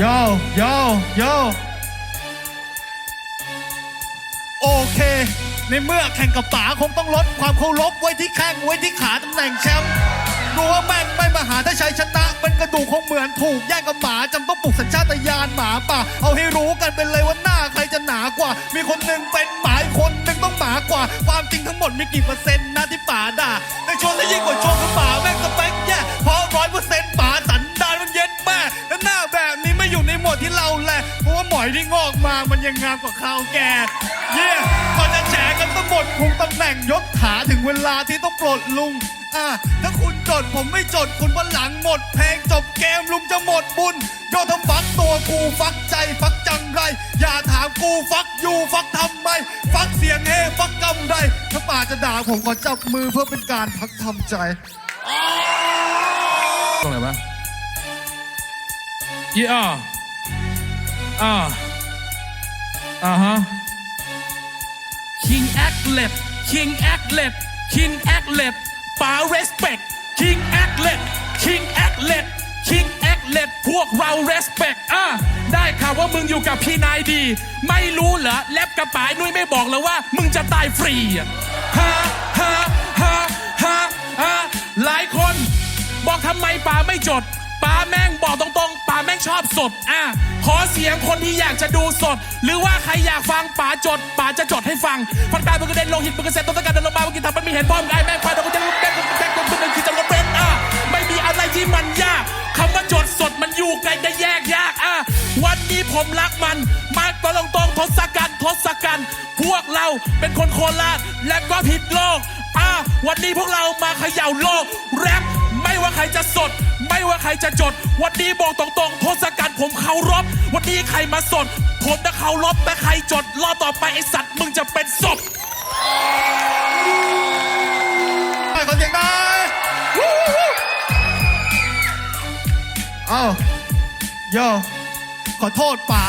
โยโยโยโอเค ในเมื่อแข่งกับป๋าคงต้องลดความเคารพไว้ที่แข้งไว้ที่ขาตำแหน่งแชมป์รู้ว่าแม่งไม่มาหาถ้าชัยชนะเป็นกระดูกคงเหมือนถูกแย่งกับหมาจำต้องปลุกสัญชาตญาณหมาป่า เอาให้รู้กันไปเลยว่าหน้าใครจะหนากว่า มีคนหนึ่งเป็นหมาอีกคนหนึ่งต้องหมากว่า ความจริงทั้งหมดมีกี่เปอร์เซ็นต์นะที่ป๋าด่าในช่วงที่ยิ่งกว่าช่วงคือป๋าแม่งสเปคแย่เพราะร้อยเปอร์เซ็นต์ป๋าสัน อยที่งอกมา มันยังงามกว่าข้าวแก่เย่ก่อนจะแฉกันทั้งหมดคงตำแหน่งยศถาถึงเวลาที่ต้องปลดลุง อะถ้าคุณจดผมไม่จดคุณวันหลังหมดเพงจบเกมลุงจะหมดบุญโยนทำฟักตัวกูฟักใจฟักจังไร อย่าถามกูฟักอยู่ฟักทำไม ฟักเสียงเฮฟักกำไรถ้าป่าจะด่าผมขอจับมือเพื่อเป็นการพักทำใจตรงไหนวะอีอ่า อ่าอ่าฮะ King Aglet King Aglet King Aglet ป๋า respect King Aglet King Aglet King Aglet พวกเรา respect อะได้ข่าวว่ามึงอยู่กับพี่นายดี ไม่รู้เหรอ แลบกระป๋ายนุ้ยไม่บอกเลยว่า มึงจะตายฟรีอะฮะฮะฮะฮะฮะหลายคน บอกทำไมป๋าไม่จด ป๋าแม่งบอกตรงๆป๋าแม่งชอบสดอะขอเสียงคนที่อยากจะดูสด หรือว่าใครอยากฟังป๋าจดป๋าจะจดให้ฟังฟันกายมันกระเด็นลงหินมันกระเซ็นต้นตะการเดินลงมาเมื่อกี้ทำมันมีเห็นพร้อมไอ้แม่งควายโดนกูจะรู้แม่งแม่งคนเป็นคือจะรถเป็นอะไม่มีอะไรที่มันยากคำว่าจดสดมันอยู่ไกลจะแยกยากอะวันนี้ผมรักมันมากตรงตรงๆทศกัณฐ์ทศกัณฐ์พวกเราเป็นคนโคราชและก็ผิดโลกอะวันนี้พวกเรามาเขย่าโลกแรปไม่ว่าใครจะสด ไม่ว่าใครจะจด วันนี้บอกตรงๆทศกัณฐ์ผมเคารพวันนี้ใครมาสด ผมจะเคารพแต่ใครจดรอบต่อไปไอสัตว์มึงจะเป็นศพไปขอเสียงหน่อยวู้วู้วู้เอ้าโยขอโทษป๋า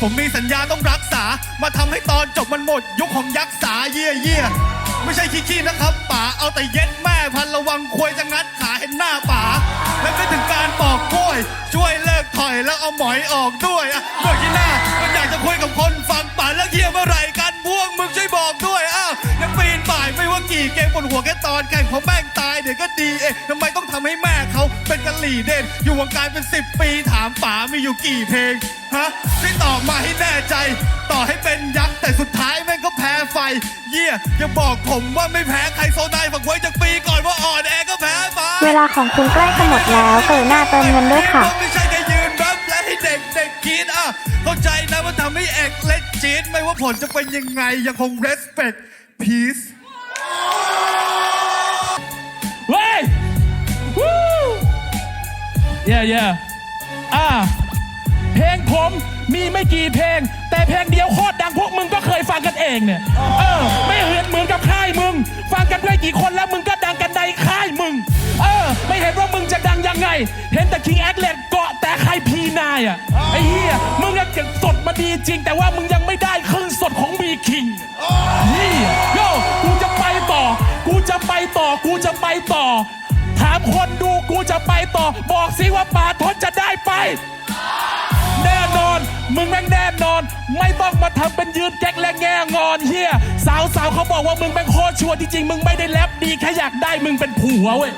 ผมมีสัญญาต้องรักษา มาทำให้ตอนจบมันหมด ยุคของยักษ์สาเยี่ยเยี่ยไม่ใช่ขี้ๆนะครับป๋า เอาแต่เย็ดแม่พันระวังควยจะงัดขาเห็นหน้าป๋า แล้วก็ถึงการปอกกล้วย ช่วยเลิกถอยแล้วเอาหมอยออกด้วยอะเมื่อกี้หน้ามันอยากจะคุยกับคนฟังป๋าแล้วเยี่ยเมื่อไหร่กันพวกมึงช่วยบอกด้วยอ้าวยังปีนป่ายไม่ว่ากี่เกมบนหัวแค่ตอนแข่งพอแม่งตายเดี๋ยวก็ดีเองทำไมต้องทำให้แม่เขาเป็นกะหลี่เด่นอยู่วงการเป็นสิบปีถามป๋ามีอยู่กี่เพลงฮะช่วยตอบมาให้แน่ใจ ต่อให้เป็นยักษ์แต่สุดท้ายแม่งก็แพ้ไฟ เยี่ยอย่าบอกผมว่าไม่แพ้ใครโซนายฝักไว้จากปีก่อนว่าอ่อนแอ ลาของคุณใกล้จะหมดแล้วกรุณาเติมเงินด้วยค่ะ ไม่ใช่แค่ยืนรับและให้เด็กเด็กๆคิดอะเข้าใจนะว่าทำให้เอกเล็กจีดไม่ว่าผลจะเป็นยังไงยังคง respect peace เว้ยวู้เย่เย่อ่า เพลงผมมีไม่กี่เพลง แต่เพลงเดียวโคตรดังพวกมึงก็เคยฟังกันเองเนี่ย เออ ไม่เห็นเหมือนกับค่ายมึง ฟังกันด้วยกี่คนแล้วมึงก็ เห็นแต่คิงแอคเลตเกาะแต่ใครพีนายอะไอ้เหี้ยมึงอะเก็บสดมาดีจริง แต่ว่ามึงยังไม่ได้ครึ่งสดของบีคิงเฮียโยกูจะไปต่อ กูจะไปต่อ กูจะไปต่อ ถามคนดูกูจะไปต่อ บอกสิว่าป่าทศจะได้ไปแน่นอน มึงแม่งแน่นอน ไม่ต้องมาทำเป็นยืนแก๊กและแง่งอนเฮียสาวสาวเขาบอกว่ามึงแม่งโคตรชัวร์จริงๆมึงไม่ได้แรปดีแค่อยากได้มึงเป็นผัวเว้ย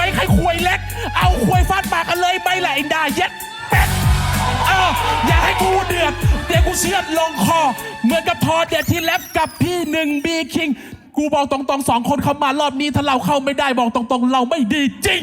ไปใครควยเล็ก เอาควยฟาดปากกันเลยไปแหละไอ้ด่าเย็ดเป็ดอ้าวอย่าให้กูเดือดเดี๋ยวกูเชือดลงคอ เหมือนกับทอเด็ดที่แลบกับพี่หนึ่งบีคิง กูบอกตรงๆสองคนเข้ามารอบนี้ถ้าเราเข้าไม่ได้บอกตรงๆ เราไม่ดีจริง